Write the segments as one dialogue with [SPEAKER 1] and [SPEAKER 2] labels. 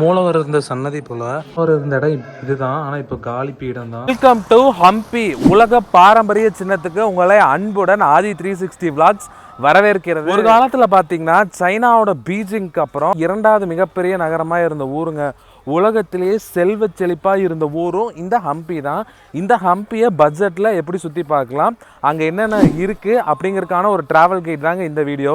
[SPEAKER 1] மூலவர் இருந்த சன்னதி போல அவர் இருந்த இடம் இதுதான். ஆனா இப்ப காலி பீடம் தான்
[SPEAKER 2] வெல்கம் டு ஹம்பி உலக பாரம்பரிய சின்னத்துக்கு உங்களை அன்புடன் ஆதி த்ரீ சிக்ஸ்டி விளாக்ஸ் வரவேற்கிறது. ஒரு காலத்துல பாத்தீங்கன்னா சைனாவோட பீஜிங்க்கு அப்புறம் இரண்டாவது மிகப்பெரிய நகரமா இருந்த ஊருங்க. உலகத்திலேயே செல்வ செழிப்பாக இருந்த ஊரும் இந்த ஹம்பி தான். இந்த ஹம்பியை பட்ஜெட்டில் எப்படி சுற்றி பார்க்கலாம்? அங்கே என்னென்ன இருக்குது அப்படிங்கிறதுக்கான ஒரு ட்ராவல் கைட் தாங்க இந்த video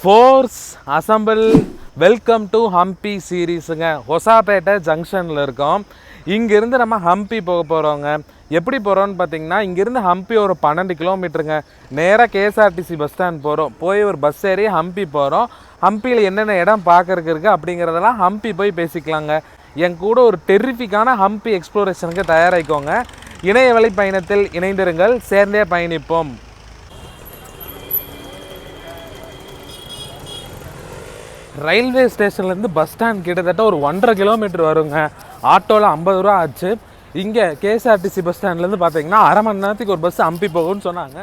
[SPEAKER 2] force assemble. Welcome to Hampi சீரீஸுங்க. Hosapete ஜங்ஷனில் இருக்கோம். இங்கேருந்து நம்ம ஹம்பி போக போகிறோங்க எப்படி போகிறோம்னு பார்த்தீங்கன்னா இங்கேருந்து ஹம்பி ஒரு பன்னெண்டு கிலோமீட்டருங்க. நேராக கேஎஸ்ஆர்டிசி பஸ் ஸ்டாண்ட் போகிறோம் போய் ஒரு பஸ் ஏறி ஹம்பி போகிறோம் ஹம்பியில் என்னென்ன இடம் பார்க்கறக்கு இருக்குது அப்படிங்கிறதெல்லாம் ஹம்பி போய் பேசிக்கலாங்க. என் கூட ஒரு டெரிஃபிக்கான ஹம்பி எக்ஸ்ப்ளோரேஷனுக்கு தயாராகிக்கோங்க இணையவழி பயணத்தில் இணைந்திருங்கள். சேர்ந்தே பயணிப்போம். ரயில்வே ஸ்டேஷன்லேருந்து பஸ் ஸ்டாண்ட் கிட்டத்தட்ட ஒரு ஒன்றரை கிலோமீட்டர் வருங்க. ஆட்டோவில் ஐம்பது ரூபா ஆச்சு. இங்கே கேஎஸ்ஆர்டிசி பஸ் ஸ்டாண்ட்லேருந்து பார்த்தீங்கன்னா அரை மணி நேரத்துக்கு ஒரு பஸ் ஹம்பி போகும்னு சொன்னாங்க.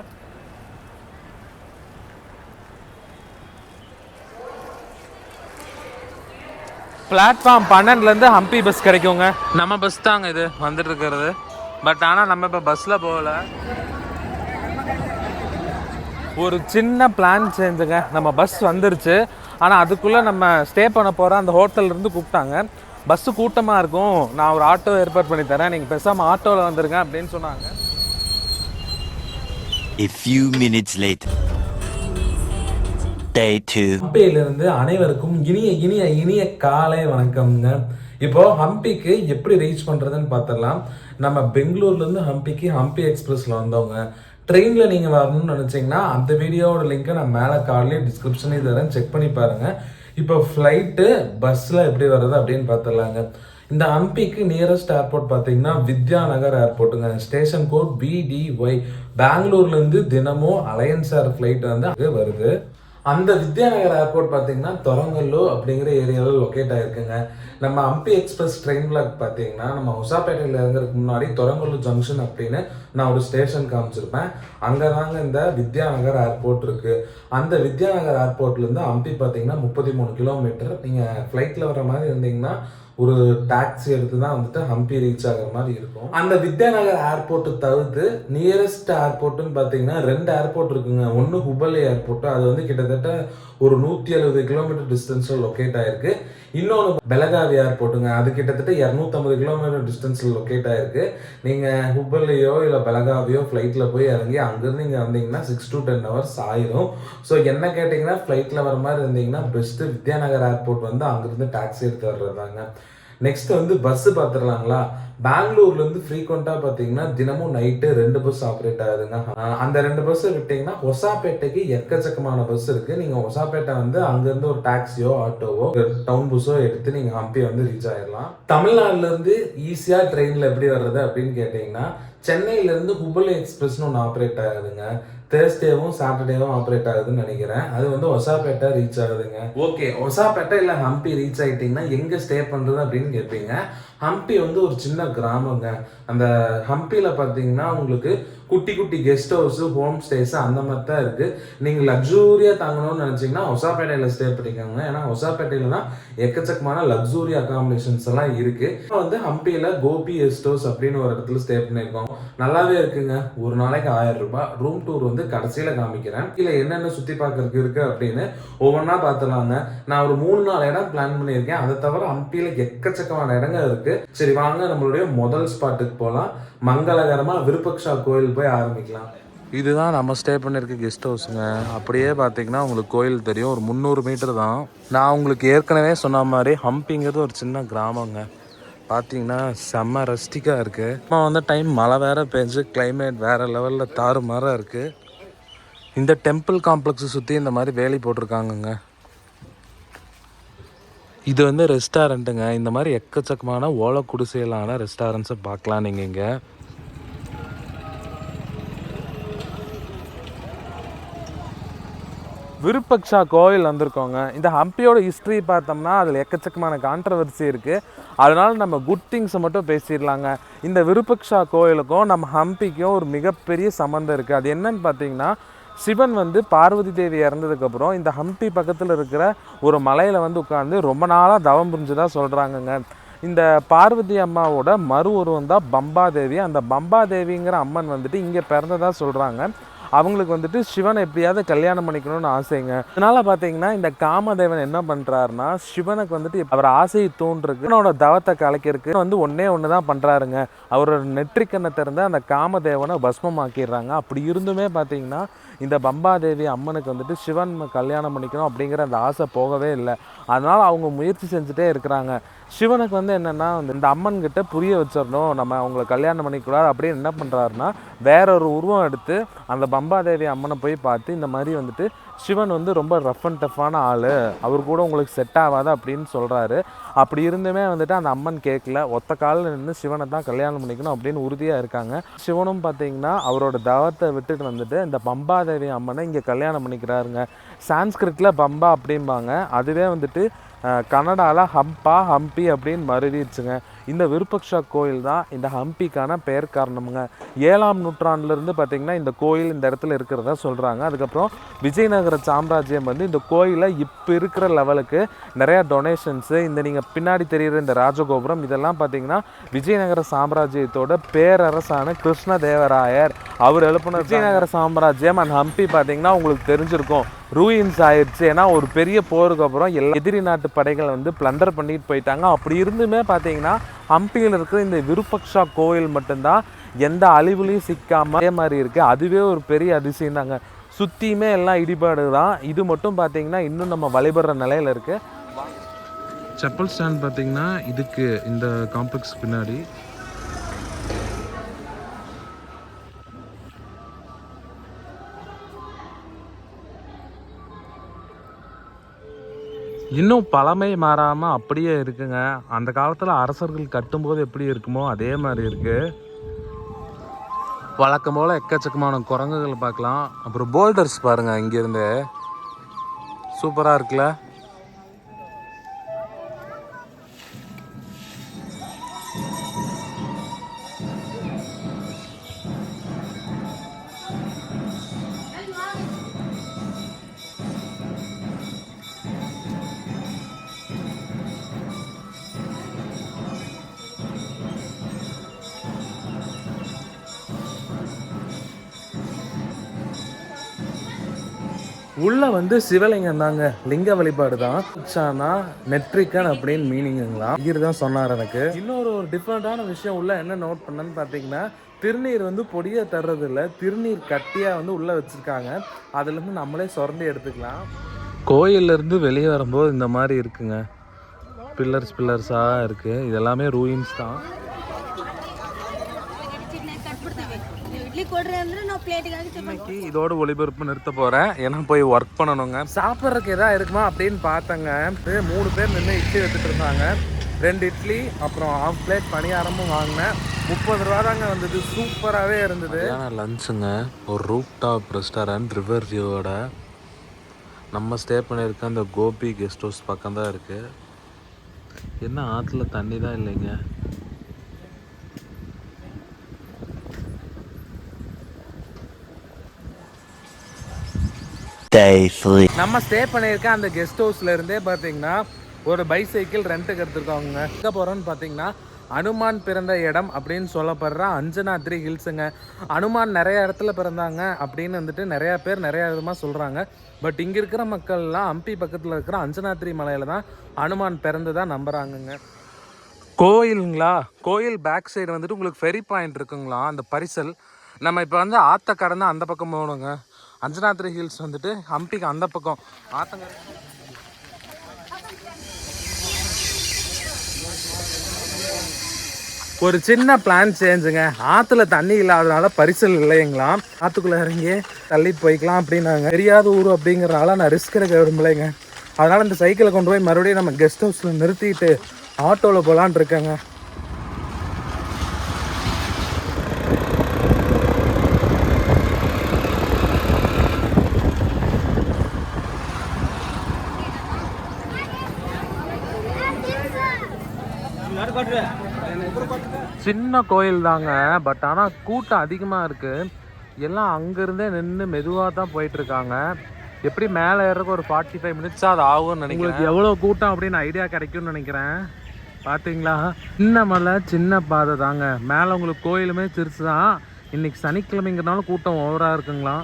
[SPEAKER 2] பிளாட்ஃபார்ம் பன்னெண்டுலேருந்து ஹம்பி பஸ் கிடைக்குங்க.
[SPEAKER 1] நம்ம பஸ் தாங்க இது வந்துட்டு இருக்கிறது. பட் ஆனால் நம்ம இப்போ பஸ்ஸில் போகல.
[SPEAKER 2] ஒரு சின்ன பிளான் சேஞ்சுங்க நம்ம பஸ் வந்துருச்சு. ஆனால் அதுக்குள்ளே நம்ம ஸ்டே பண்ண போகிற அந்த ஹோட்டல்ல இருந்து கூப்பிட்டாங்க. பஸ்ஸு கூட்டமாக இருக்கும். நான் ஒரு ஆட்டோ ஏற்பாடு பண்ணி தரேன். நீங்கள் பேசாமல் ஆட்டோவில் வந்துருங்க அப்படின்னு சொன்னாங்க.
[SPEAKER 3] A few minutes later. Day 2.
[SPEAKER 2] ஹம்பியிலிருந்து அனைவருக்கும் இனிய இனிய இனிய காலை வணக்கம்ங்க. இப்போ ஹம்பிக்கு எப்படி ரீச் பண்ணுறதுன்னு பார்த்துடலாம் நம்ம பெங்களூர்லேருந்து ஹம்பிக்கு ஹம்பி எக்ஸ்பிரஸில் வந்தவங்க ட்ரெயினில் நீங்கள் வரணும்னு நினச்சிங்கன்னா அந்த வீடியோவோட லிங்க்கை நான் மேலே கார்ட்லேயே டிஸ்கிரிப்ஷனே தரேன் செக் பண்ணி பாருங்கள் இப்போ ஃப்ளைட்டு பஸ்ஸில் எப்படி வர்றது அப்படின்னு பார்த்துடலாங்க இந்த ஹம்பிக்கு நியரஸ்ட் ஏர்போர்ட் பார்த்தீங்கன்னா வித்யாநகர் ஏர்போர்ட்டுங்க ஸ்டேஷன் கோட் பிடிஒய் பெங்களூர்லேருந்து தினமும் அலையன்ஸ் ஏர் ஃப்ளைட் வந்து அங்கே வருது. அந்த வித்யாநகர் ஏர்போர்ட் பார்த்தீங்கன்னா தொரங்கல்லு அப்படிங்கிற ஏரியாவில் லொக்கேட் ஆகிருக்குங்க நம்ம ஹம்பி எக்ஸ்பிரஸ் ட்ரெயின் பிளாக் பார்த்தீங்கன்னா நம்ம ஹொசாப்பேட்டையில் இறங்குறதுக்கு முன்னாடி தொரங்கல்லு ஜங்ஷன் அப்படின்னு நான் ஒரு ஸ்டேஷன் காமிச்சிருப்பேன். அங்கே தாங்க இந்த வித்யாநகர் ஏர்போர்ட் இருக்குது அந்த வித்யாநகர் ஏர்போர்ட்லேருந்து ஹம்பி பார்த்தீங்கன்னா முப்பத்தி மூணு கிலோமீட்டர் நீங்கள் ஃப்ளைட்டில் வர மாதிரி இருந்தீங்கன்னா ஒரு டாக்ஸி எடுத்து தான் வந்துட்டு ஹம்பி ரீச் ஆகிற மாதிரி இருக்கும். அந்த வித்யாநகர் ஏர்போர்ட்டை தவிர்த்து நியரஸ்ட் ஏர்போர்ட்டுன்னு பார்த்தீங்கன்னா ரெண்டு ஏர்போர்ட் இருக்குங்க. ஒன்று ஹுபலி ஏர்போர்ட்டு அது வந்து கிட்டத்தட்ட ஒரு நூற்றி எழுபது கிலோமீட்டர் டிஸ்டன்ஸில் லொக்கேட் ஆயிருக்கு. இன்னொன்று பெலகாவி ஏர்போர்ட்டுங்க அது கிட்டத்தட்ட இரநூத்தம்பது கிலோமீட்டர் டிஸ்டன்ஸில் லொக்கேட் ஆயிருக்கு. நீங்கள் ஹுப்பல்லையோ இல்லை பெலகாவியோ ஃப்ளைட்டில் போய் இறங்கி அங்கேருந்து இங்கே வந்தீங்கன்னா சிக்ஸ் டு டென் ஹவர்ஸ் ஆயிரும். ஸோ என்ன கேட்டிங்கன்னா ஃப்ளைட்டில் வர மாதிரி இருந்தீங்கன்னா பெஸ்ட்டு வித்யாநகர் ஏர்போர்ட் வந்து அங்கேருந்து டாக்ஸி எடுத்து வர்றதாங்க நெக்ஸ்ட் வந்து பஸ் பார்த்துடலாங்களா பெங்களூர்லேருந்து ஃப்ரீக்வெண்ட்டாக பார்த்தீங்கன்னா தினமும் நைட்டு ரெண்டு பஸ் ஆப்ரேட் ஆகுதுங்க. அந்த ரெண்டு பஸ் விட்டிங்கன்னா ஒசாப்பேட்டைக்கு எக்கச்சக்கமான பஸ் இருக்குது நீங்கள் ஒசாப்பேட்டை வந்து அங்கேருந்து ஒரு டாக்ஸியோ ஆட்டோவோ டவுன் பஸ்ஸோ எடுத்து நீங்கள் ஹம்பி வந்து ரீச் ஆயிடலாம் தமிழ்நாடுலேருந்து ஈஸியாக ட்ரெயினில் எப்படி வர்றது அப்படின்னு கேட்டிங்கன்னா சென்னையிலேருந்து ஹுபலி எக்ஸ்பிரஸ்னு ஒன்று ஆப்ரேட் ஆகுதுங்க. தேர்ஸ்டேவும் சாட்டர்டேவும் ஆப்ரேட் ஆகுதுன்னு நினைக்கிறேன். அது வந்து ஒசாப்பேட்டை ரீச் ஆகுதுங்க. ஓகே ஒசாப்பேட்டை இல்லை ஹம்பி ரீச் ஆகிட்டிங்கன்னா எங்கே ஸ்டே பண்ணுறது அப்படின்னு கேட்பீங்க. ஹம்பி வந்து ஒரு சின்ன கிராமங்க. அந்த ஹம்பியில் பார்த்தீங்கன்னா உங்களுக்கு குட்டி குட்டி கெஸ்ட் ஹவுஸு ஹோம் ஸ்டேஸு அந்த மாதிரி தான் இருக்குது நீங்கள் லக்ஸூரியாக தாங்கணும்னு நினச்சிங்கன்னா ஒசாப்பேட்டையில் ஸ்டே பண்ணிக்கோங்க. ஏன்னா ஒசாப்பேட்டையில் தான் எக்கச்சக்கமான லக்ஸூரி அகாமடேஷன்ஸ் எல்லாம் இருக்குது இப்போ வந்து ஹம்பியில் கோபி கெஸ்ட் ஹவுஸ் அப்படின்னு ஒரு இடத்துல ஸ்டே பண்ணியிருக்கோம். நல்லாவே இருக்குங்க. ஒரு நாளைக்கு ஆயிரம் ரூபாய். ரூம் டூர் வந்து கடைசியில் காமிக்கிறேன். இல்லை என்னென்ன சுற்றி பார்க்கறதுக்கு இருக்குது அப்படின்னு ஒவ்வொன்றா பார்த்துலாங்க. நான் ஒரு மூணு நாலு இடம் பிளான் பண்ணியிருக்கேன். அதை தவிர ஹம்பியில் எக்கச்சக்கமான இடங்கள் இருக்குது சரி வாங்க நம்மளுடைய முதல் ஸ்பாட்டுக்கு போகலாம் மங்களகரமாக விருப்பக்ஷா கோயில் போய் ஆரம்பிக்கலாம்.
[SPEAKER 1] இதுதான் நம்ம ஸ்டே பண்ணியிருக்க கெஸ்ட் ஹவுஸுங்க அப்படியே பார்த்தீங்கன்னா உங்களுக்கு கோயில் தெரியும். ஒரு முந்நூறு மீட்டர் தான். நான் உங்களுக்கு ஏற்கனவே சொன்ன மாதிரி ஹம்பிங்கிறது ஒரு சின்ன கிராமங்க. பார்த்தீங்கன்னா செம்ம ரஸ்டிக்காக இருக்குது இப்போ வந்து டைம் மழை வேறு பெஞ்சு கிளைமேட் வேறு லெவலில் தாறுமாறாக இருக்குது இந்த டெம்பிள் காம்ப்ளெக்ஸை சுற்றி இந்த மாதிரி வேலி போட்டிருக்காங்கங்க. இது வந்து ரெஸ்டாரண்ட்டுங்க இந்த மாதிரி எக்கச்சக்கமான ஓலை குடிசையிலான ரெஸ்டாரண்ட்ஸை பார்க்கலாம் நீங்கள் இங்கே.
[SPEAKER 2] விருப்பக்ஷா கோயில் வந்திருக்கோங்க. இந்த ஹம்பியோட ஹிஸ்ட்ரி பார்த்தோம்னா அதில் எக்கச்சக்கமான கான்ட்ரவர்சி இருக்குது அதனால் நம்ம குட் திங்ஸை மட்டும் பேசிடலாங்க. இந்த விருப்பக்ஷா கோயிலுக்கும் நம்ம ஹம்பிக்கும் ஒரு மிகப்பெரிய சம்மந்தம் இருக்குது அது என்னன்னு பார்த்தீங்கன்னா சிவன் வந்து பார்வதி தேவி இறந்ததுக்கப்புறம் இந்த ஹம்பி பக்கத்தில் இருக்கிற ஒரு மலையில் வந்து உட்காந்து ரொம்ப நாளாக தவம் புரிஞ்சதா சொல்கிறாங்கங்க இந்த பார்வதி அம்மாவோட மறு உருவம் தான் பம்பாதேவி அந்த பம்பாதேவிங்கிற அம்மன் வந்துட்டு இங்கே பிறந்ததாக சொல்கிறாங்க அவங்களுக்கு வந்துட்டு சிவனை எப்படியாவது கல்யாணம் பண்ணிக்கணும்னு ஆசைங்க. அதனால பார்த்தீங்கன்னா இந்த காமதேவன் என்ன பண்ணுறாருன்னா சிவனுக்கு வந்துட்டு அவர் ஆசையை தோன்றுருக்கு அவனோட தவத்தை கலைக்கிறதுக்கு வந்து ஒன்றே ஒன்று தான் பண்ணுறாருங்க அவரோட நெற்றிக்கண்ணை திறந்து அந்த காமதேவனை பஸ்மமாக்கிடுறாங்க. அப்படி இருந்துமே பார்த்தீங்கன்னா இந்த பம்பாதேவி அம்மனுக்கு வந்துட்டு சிவன் கல்யாணம் பண்ணிக்கணும் அப்படிங்கிற அந்த ஆசை போகவே இல்லை. அதனால் அவங்க முயற்சி செஞ்சுட்டே இருக்கிறாங்க. சிவனுக்கு வந்து என்னென்னா இந்த அம்மன்கிட்ட புரிய வச்சிடணும். நம்ம அவங்கள கல்யாணம் பண்ணிக்கூடாது அப்படின்னு என்ன பண்ணுறாருன்னா வேற ஒரு உருவம் எடுத்து அந்த பம்பாதேவி அம்மனை போய் பார்த்து இந்த மாதிரி வந்துட்டு சிவன் வந்து ரொம்ப ரஃப் அண்ட் டஃப்பான ஆள். அவர் கூட உங்களுக்கு செட் ஆகாது அப்படின்னு சொல்கிறாரு அப்படி இருந்துமே வந்துட்டு அந்த அம்மன் கேட்கல. ஒத்த காலில் நின்று சிவனை தான் கல்யாணம் பண்ணிக்கணும் அப்படின்னு உறுதியாக இருக்காங்க. சிவனும் பார்த்தீங்கன்னா அவரோட தவத்தை விட்டுட்டு வந்துட்டு இந்த பம்பாதேவி அம்மனை இங்கே கல்யாணம் பண்ணிக்கிறாருங்க. சான்ஸ்கிரிட்டில் பம்பா அப்படிம்பாங்க. அதுவே வந்துட்டு கனடாவில் ஹம்பா ஹம்பி அப்படின்னு மருவிடுச்சுங்க. இந்த விருப்பக்ஷா கோயில் தான் இந்த ஹம்பிக்கான பெயர் காரணமுங்க. ஏழாம் நூற்றாண்டுலேருந்து பார்த்திங்கன்னா இந்த கோயில் இந்த இடத்துல இருக்கிறதா சொல்கிறாங்க அதுக்கப்புறம் விஜயநகர சாம்ராஜ்யம் வந்து இந்த கோயிலை இப்போ இருக்கிற லெவலுக்கு நிறையா டொனேஷன்ஸு இந்த நீங்கள் பின்னாடி தெரியுற இந்த ராஜகோபுரம் இதெல்லாம் பார்த்தீங்கன்னா விஜயநகர சாம்ராஜ்யத்தோட பேரரசான கிருஷ்ணதேவராயர். அவர் எழுப்பின விஜயநகர சாம்ராஜ்யம் அண்ட் ஹம்பி பார்த்தீங்கன்னா உங்களுக்கு தெரிஞ்சிருக்கும். ரூயின்ஸ் ஆயிடுச்சு ஏன்னா ஒரு பெரிய போருக்கு அப்புறம் எல்லா எதிரி நாட்டு படைகளை வந்து பிளண்டர் பண்ணிட்டு போயிட்டாங்க. அப்படி இருந்துமே பார்த்தீங்கன்னா ஹம்பியில் இருக்கிற இந்த விருப்பக்ஷா கோயில் மட்டும்தான் எந்த அழிவுலையும் சிக்காமல் அதே மாதிரி இருக்குது அதுவே ஒரு பெரிய அதிசயம் தாங்க. சுற்றியுமே எல்லாம் இடிபாடு தான் இது மட்டும் பார்த்தீங்கன்னா இன்னும் நம்ம வழிபடுற நிலையில இருக்குது செப்பல் ஸ்டாண்ட் பார்த்தீங்கன்னா இதுக்கு இந்த காம்ப்ளெக்ஸ் பின்னாடி இன்னும் பழமை மாறாமல் அப்படியே இருக்குங்க. அந்த காலத்தில் அரசர்கள் கட்டும்போது எப்படி இருக்குமோ அதே மாதிரி இருக்கு. வழக்கம் போல் எக்கச்சக்கமான குரங்குகள் பார்க்கலாம். அப்புறம் போல்டர்ஸ் பாருங்கள் இங்கேருந்து சூப்பராக இருக்குல்ல? உள்ள வந்து சிவலிங்கம் தாங்க. லிங்க வழிபாடு தான். உச்சானா நெட்ரிக்கன் அப்படின்னு மீனிங்குங்களா இவர் தான் சொன்னார் எனக்கு. இன்னொரு ஒரு டிஃப்ரெண்டான விஷயம் உள்ள என்ன நோட் பண்ணேன்னு பார்த்தீங்கன்னா திருநீர் வந்து பொடியை தர்றது இல்லை திருநீர் கட்டியாக வந்து உள்ளே வச்சுருக்காங்க. அதுலேருந்து நம்மளே சுரண்டி எடுத்துக்கலாம். கோயிலேருந்து வெளியே வரும்போது இந்த மாதிரி இருக்குங்க. பில்லர்ஸ் பில்லர்ஸாக இருக்குது இதெல்லாமே ரூயின்ஸ் தான். இன்னைக்கு இதோட ஒளிபரப்பு நிறுத்த போறேன். ஏன்னா போய் ஒர்க் பண்ணணுங்க. சாப்பிட்றதுக்கு எதா இருக்குமா அப்படின்னு பார்த்தங்க. மூணு பேர் நின்று இட்லி எடுத்துட்டு இருந்தாங்க. ரெண்டு இட்லி அப்புறம் ஆஃப் பிளேட் பணியாரமும் வாங்கினேன். முப்பது ரூபா தாங்க வந்தது. சூப்பராகவே இருந்தது. லஞ்சுங்க ஒரு ரூப் டாப் ரெஸ்டாரண்ட் ரிவர் வியூவோட நம்ம ஸ்டே பண்ணியிருக்க அந்த கோபி கெஸ்ட் ஹவுஸ் பக்கம் தான் இருக்குது என்ன ஆற்றுல தண்ணி தான் இல்லைங்க.
[SPEAKER 3] Day 3.
[SPEAKER 2] நம்ம ஸ்டே பண்ணியிருக்க அந்த கெஸ்ட் ஹவுஸ்ல இருந்தே பார்த்தீங்கன்னா ஒரு பைசைக்கிள் ரெண்ட்டுக்கு எடுத்துருக்காங்க எங்கே போகிறோன்னு பார்த்தீங்கன்னா அனுமான் பிறந்த இடம் அப்படின்னு சொல்லப்படுற அஞ்சனாத்ரி ஹில்ஸுங்க. அனுமான் நிறைய இடத்துல பிறந்தாங்க அப்படின்னு வந்துட்டு நிறையா பேர் நிறைய விதமாக சொல்கிறாங்க பட் இங்கே இருக்கிற மக்கள்லாம் ஹம்பி பக்கத்தில் இருக்கிற அஞ்சனாத்ரி மலையில் தான் அனுமான் பிறந்ததாக நம்புகிறாங்கங்க கோயிலுங்களா? கோயில் பேக் சைடு வந்துட்டு உங்களுக்கு ஃபெரி பாயிண்ட் இருக்குங்களா? அந்த பரிசல்? நம்ம இப்போ வந்து ஆத்த கடந்து அந்த பக்கம் போகணுங்க. அஞ்சனாத்ரி ஹில்ஸ் வந்துட்டு ஹம்பிக்கு அந்த பக்கம். ஆத்தங்க ஒரு சின்ன பிளான் சேஞ்சுங்க ஆற்றுல தண்ணி இல்லாதனால பரிசல் இல்லைங்களாம் ஆற்றுக்குள்ளே இறங்கி தள்ளி போய்க்கலாம் அப்படின்னாங்க. தெரியாத ஊர் அப்படிங்கிறனால நான் ரிஸ்க் எடுக்க விரும்பலைங்க. அதனால் இந்த சைக்கிளை கொண்டு போய் மறுபடியும் நம்ம கெஸ்ட் ஹவுஸில் நிறுத்திட்டு ஆட்டோவில் போகலான் இருக்கேங்க. சின்ன கோயில் தாங்க பட் ஆனால் கூட்டம் அதிகமாக இருக்குது எல்லாம் அங்கேருந்தே நின்று மெதுவாக தான் போயிட்டுருக்காங்க. எப்படி மேலே ஏறக்கு ஒரு ஃபார்ட்டி ஃபைவ் மினிட்ஸ் அது ஆகும்னு நினைக்கிறேன். உங்களுக்கு எவ்வளோ கூட்டம் அப்படின்னு ஐடியா கிடைக்கும்னு நினைக்கிறேன். பார்த்தீங்களா சின்ன மலை சின்ன பாதை தாங்க. மேலே உங்களுக்கு கோயிலுமே சிறுசு தான். இன்றைக்கி சனிக்கிழமைங்கிறனால கூட்டம் ஓவராக இருக்குங்களாம்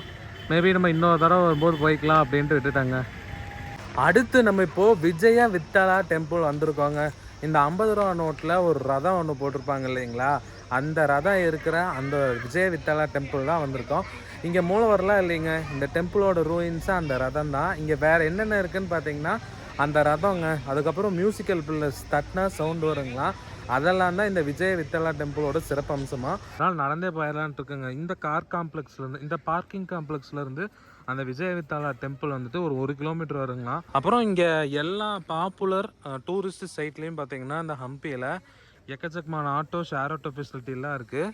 [SPEAKER 2] மேபி நம்ம இன்னொரு தடவை வரும்போது போய்க்கலாம் அப்படின்ட்டு விட்டுட்டாங்க. அடுத்து நம்ம இப்போது விஜயா வித்தலா டெம்பிள் வந்திருக்கோங்க. இந்த ஐம்பது ரூபா நோட்டில் ஒரு ரதம் ஒன்று போட்டிருப்பாங்க இல்லைங்களா? அந்த ரதம் இருக்கிற அந்த விஜய வித்தலா டெம்பிள் தான் வந்திருக்கோம். இங்கே மூலவரெலாம் இல்லைங்க. இந்த டெம்பிளோட ரூயின்ஸாக அந்த ரதம் தான். இங்கே வேறு என்னென்ன இருக்குன்னு பார்த்தீங்கன்னா அந்த ரதங்க அதுக்கப்புறம் மியூசிக்கல் பில்லர்ஸ் தட்டினா சவுண்ட் வருங்களா? அதெல்லாம் தான் இந்த விஜய வித்தலா டெம்பிளோட சிறப்பம்சமாக அதனால் நடந்தே போயிடலான்ட்டு இருக்குங்க. இந்த கார் காம்ப்ளெக்ஸ்லேருந்து இந்த பார்க்கிங் காம்ப்ளெக்ஸ்லேருந்து அந்த விஜய வித்தாலா டெம்பிள் வந்துட்டு ஒரு ஒரு கிலோமீட்டர் வருங்களா. அப்புறம் இங்கே எல்லா பாப்புலர் டூரிஸ்ட் சைட்லேயும் பார்த்தீங்கன்னா இந்த ஹம்பியில் எக்கச்சக்கமான ஆட்டோ ஷேர் ஆட்டோ ஃபெசிலிட்டிலாம் இருக்குது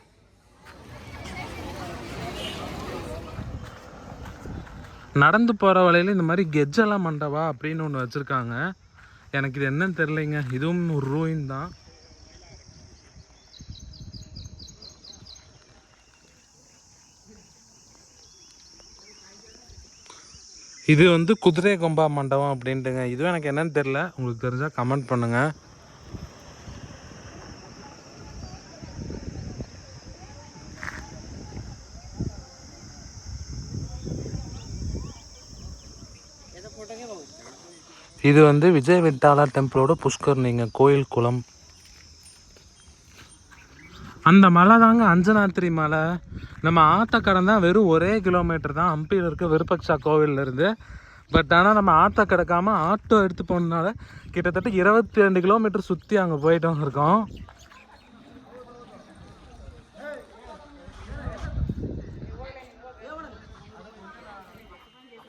[SPEAKER 2] நடந்து போகிற வழியில இந்த மாதிரி கெஜ்ஜலா மண்டபா அப்படின்னு ஒன்று வச்சுருக்காங்க. எனக்கு இது என்னன்னு தெரிலைங்க இதுவும் ஒரு ரூயின் தான். இது வந்து குதிரை கொம்பா மண்டபம் அப்படின்ட்டுங்க. இதுவும் எனக்கு என்னன்னு தெரில உங்களுக்கு தெரிஞ்சால் கமெண்ட் பண்ணுங்கள் இது வந்து விஜய் வித்தாலா டெம்பிளோட புஷ்கர்ணிங்க கோயில் குளம். அந்த மலை தாங்க அஞ்சனாத்திரி மலை. நம்ம ஆத்த தான் வெறும் ஒரே கிலோமீட்டர் தான். ஹம்பியில் இருக்க விருப்பக்ஷா கோவிலேருந்து இருந்து. பட் ஆனால் நம்ம ஆட்டோ கிடக்காம ஆட்டோ எடுத்து போனதுனால கிட்டத்தட்ட இருபத்தி ரெண்டு கிலோமீட்டர் சுற்றி அங்கே போயிட்டு வந்திருக்கோம்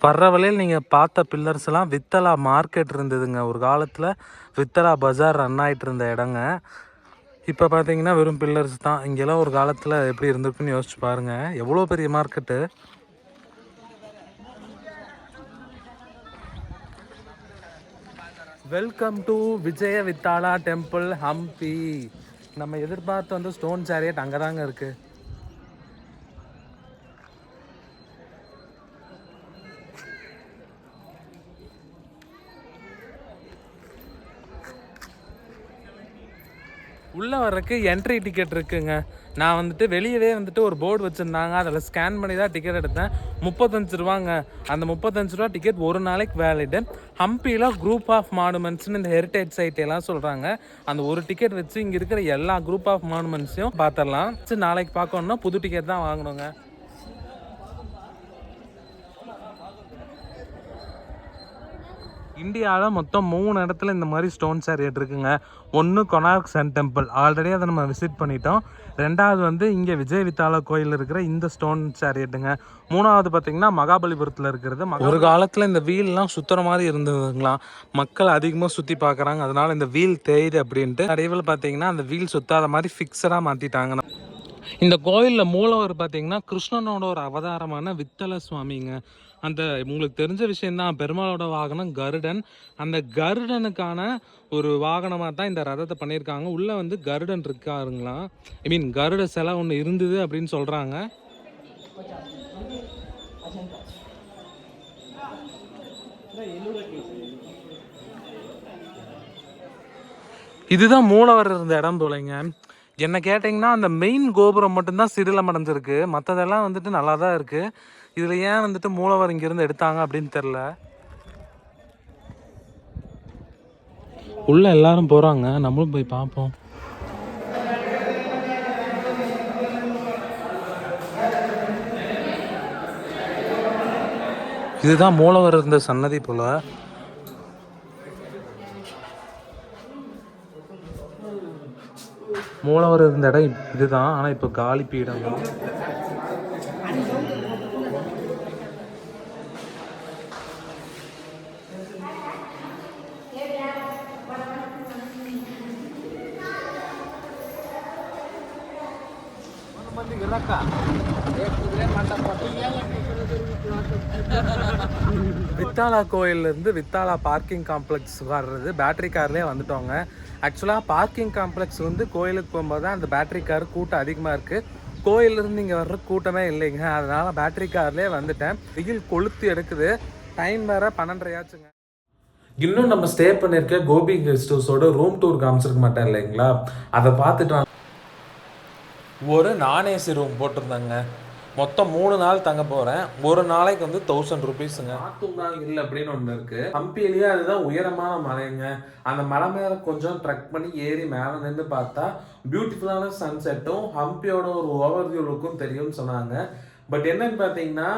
[SPEAKER 2] வர்ற வழியில் நீங்கள் பார்த்த பில்லர்ஸ்லாம் வித்தலா மார்க்கெட் இருந்ததுங்க. ஒரு காலத்தில் வித்தலா பஜார் ரன் ஆகிட்டு இருந்த இடங்க. இப்போ பார்த்தீங்கன்னா வெறும் பில்லர்ஸ் தான். இங்கெல்லாம் ஒரு காலத்தில் எப்படி இருந்திருக்குன்னு யோசிச்சு பாருங்கள் எவ்வளோ பெரிய market welcome to Vijaya Vittala temple Hampi நம்ம எதிர்பார்த்து வந்து ஸ்டோன் சேரியட் அங்கே தாங்க இருக்குது உள்ளே என்ட்ரி டிக்கெட் இருக்குங்க. நான் வந்துட்டு வெளியவே வந்துட்டு ஒரு போர்டு வச்சுருந்தாங்க. அதில் ஸ்கேன் பண்ணி தான் டிக்கெட் எடுத்தேன். முப்பத்தஞ்சு ரூபாங்க. அந்த முப்பத்தஞ்சு ரூபா டிக்கெட் ஒரு நாளைக்கு வேலிடு ஹம்பியில் குரூப் ஆஃப் மானுமெண்ட்ஸ்னு இந்த ஹெரிட்டேஜ் சைட் எல்லாம் சொல்கிறாங்க அந்த ஒரு டிக்கெட் வச்சு இங்கே இருக்கிற எல்லா குரூப் ஆஃப் மானுமெண்ட்ஸையும் பார்த்துடலாம். வச்சு நாளைக்கு பார்க்கணுன்னா புது டிக்கெட் தான் வாங்கணுங்க. இந்தியாவில் மொத்தம் மூணு இடத்துல இந்த மாதிரி ஸ்டோன் சேரியட் இருக்குங்க ஒன்று கொனார்க் சன் டெம்பிள் ஆல்ரெடி அதை நம்ம விசிட் பண்ணிட்டோம். ரெண்டாவது வந்து இங்கே விஜய் வித்தாலா கோயில் இருக்கிற இந்த ஸ்டோன் சேரியட்டுங்க மூணாவது பார்த்தீங்கன்னா மகாபலிபுரத்தில் இருக்கிறது. ஒரு காலத்தில் இந்த வீல்லாம் சுற்றுற மாதிரி இருந்ததுங்களாம் மக்கள் அதிகமாக சுற்றி பார்க்குறாங்க. அதனால இந்த வீல் தேயுது அப்படின்ட்டு. நடைவில் பார்த்தீங்கன்னா அந்த வீல் சுத்தாத மாதிரி ஃபிக்ஸடாக மாற்றிட்டாங்க இந்த கோயிலில் மூலவர் பார்த்தீங்கன்னா கிருஷ்ணனோட ஒரு அவதாரமான வித்தல சுவாமிங்க. அந்த உங்களுக்கு தெரிஞ்ச விஷயந்தான் பெருமாளோட வாகனம் கருடன். அந்த கருடனுக்கான ஒரு வாகனமாக தான் இந்த ரதத்தை பண்ணியிருக்காங்க. உள்ளே வந்து கருடன் இருக்காருங்களாம் ஐ மீன் கருட சிலை ஒன்று இருந்தது அப்படின்னு சொல்கிறாங்க இதுதான் மூலவர் இருந்த இடம் போலைங்க. என்ன கேட்டிங்கன்னா அந்த மெயின் கோபுரம் மட்டும்தான் சிதிலம் அடைஞ்சிருக்கு மற்றதெல்லாம் வந்துட்டு நல்லா தான் இருக்குது இதில் ஏன் வந்துட்டு மூலவர் இங்கேருந்து எடுத்தாங்க அப்படின்னு தெரில உள்ள எல்லாரும் போகிறாங்க நம்மளும் போய் பார்ப்போம். இதுதான் மூலவர் இருந்த சன்னதி போல. மூலவர் இருந்த இடம் இதுதான். ஆனால் இப்போ காலி பீடம்? தான் வித்தாலா கோயிலேருந்து வித்தாலா பார்க்கிங் காம்ப்ளெக்ஸ் வர்றது. பேட்டரி கார்லேயே வந்துட்டோங்க. ஆக்சுவலாக பார்க்கிங் காம்ப்ளெக்ஸ் வந்து கோயிலுக்கு போகும்போது தான் அந்த பேட்டரி கார் கூட்டம் அதிகமாக இருக்குது
[SPEAKER 4] கோயிலிருந்து இங்கே வர்ற கூட்டமே இல்லைங்க. அதனால பேட்டரி கார்லேயே வந்துட்டேன். வெயில் கொளுத்து எடுக்குது. டைம் வேற பன்னெண்டரையாச்சுங்க.
[SPEAKER 2] இன்னும் நம்ம ஸ்டே பண்ணியிருக்க கோபி கெஸ்ட் ஹவுஸோட ரூம் டூர் காமிச்சிருக்க மாட்டேன் இல்லைங்களா? அதை பார்த்துட்டு வாங்க.
[SPEAKER 4] ஒரு நான் ஏசி ரூம் போட்டிருந்தாங்க. மொத்தம் மூணு நாள் தங்க போகிறேன் ஒரு நாளைக்கு வந்து தௌசண்ட் ருபீஸுங்க
[SPEAKER 2] ஆத்துங்கா இல்லை அப்படின்னு ஒன்று இருக்கு. ஹம்பியிலேயே அதுதான் உயரமான மலைங்க. அந்த மலை மேலே கொஞ்சம் ட்ரக் பண்ணி ஏறி மேலே நின்று பார்த்தா பியூட்டிஃபுல்லான சன்செட்டும் ஹம்பியோட ஒரு ஓவர்வியூ லுக்கும் தெரியும்னு சொன்னாங்க. பட் என்னன்னு பார்த்தீங்கன்னா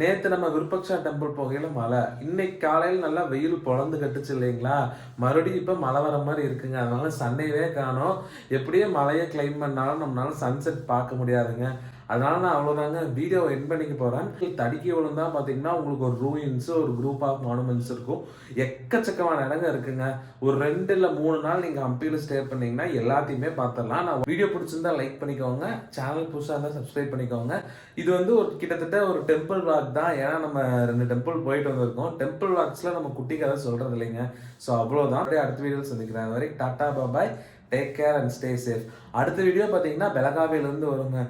[SPEAKER 2] நேற்று நம்ம விருப்பக்ஷா டெம்பிள் போகையில் மழை. இன்னைக்கு காலையில் நல்லா வெயில் பொழந்து கட்டுச்சு இல்லைங்களா? மறுபடியும் இப்போ மழை வர மாதிரி இருக்குங்க. அதனால சன்னையவே காணும். எப்படியே மழையை கிளைம் பண்ணாலும் நம்மளால சன்செட் பார்க்க முடியாதுங்க. அதனால நான் அவ்வளோதாங்க வீடியோ என் பண்ணிக்க போகிறேன் தடுக்கி விழுந்தா பார்த்தீங்கன்னா உங்களுக்கு ஒரு ரூயின்ஸு ஒரு குரூப் ஆஃப் மானுமெண்ட்ஸ் இருக்கும். எக்கச்சக்கமான இடங்க இருக்குங்க. ஒரு ரெண்டு இல்லை மூணு நாள் நீங்கள் ஹம்பியில் ஸ்டே பண்ணிங்கன்னா எல்லாத்தையுமே பார்த்துடலாம் நான் வீடியோ பிடிச்சிருந்தா லைக் பண்ணிக்கோங்க. சேனல் புதுசாக இருந்தால் சப்ஸ்கிரைப் பண்ணிக்கோங்க. இது வந்து ஒரு கிட்டத்தட்ட ஒரு டெம்பிள் வாக் தான். ஏன்னா நம்ம ரெண்டு டெம்பிள் போயிட்டு வந்திருக்கோம். டெம்பிள் வாக்ஸில் நம்ம குட்டி கதை சொல்கிறது இல்லைங்க. ஸோ அவ்வளோதான் அப்படியே அடுத்த வீடியோவில் சந்திக்கிறேன். வரை tata bye bye take care and stay safe அடுத்த வீடியோ பார்த்தீங்கன்னா பெலகாவிலேருந்து வருங்க.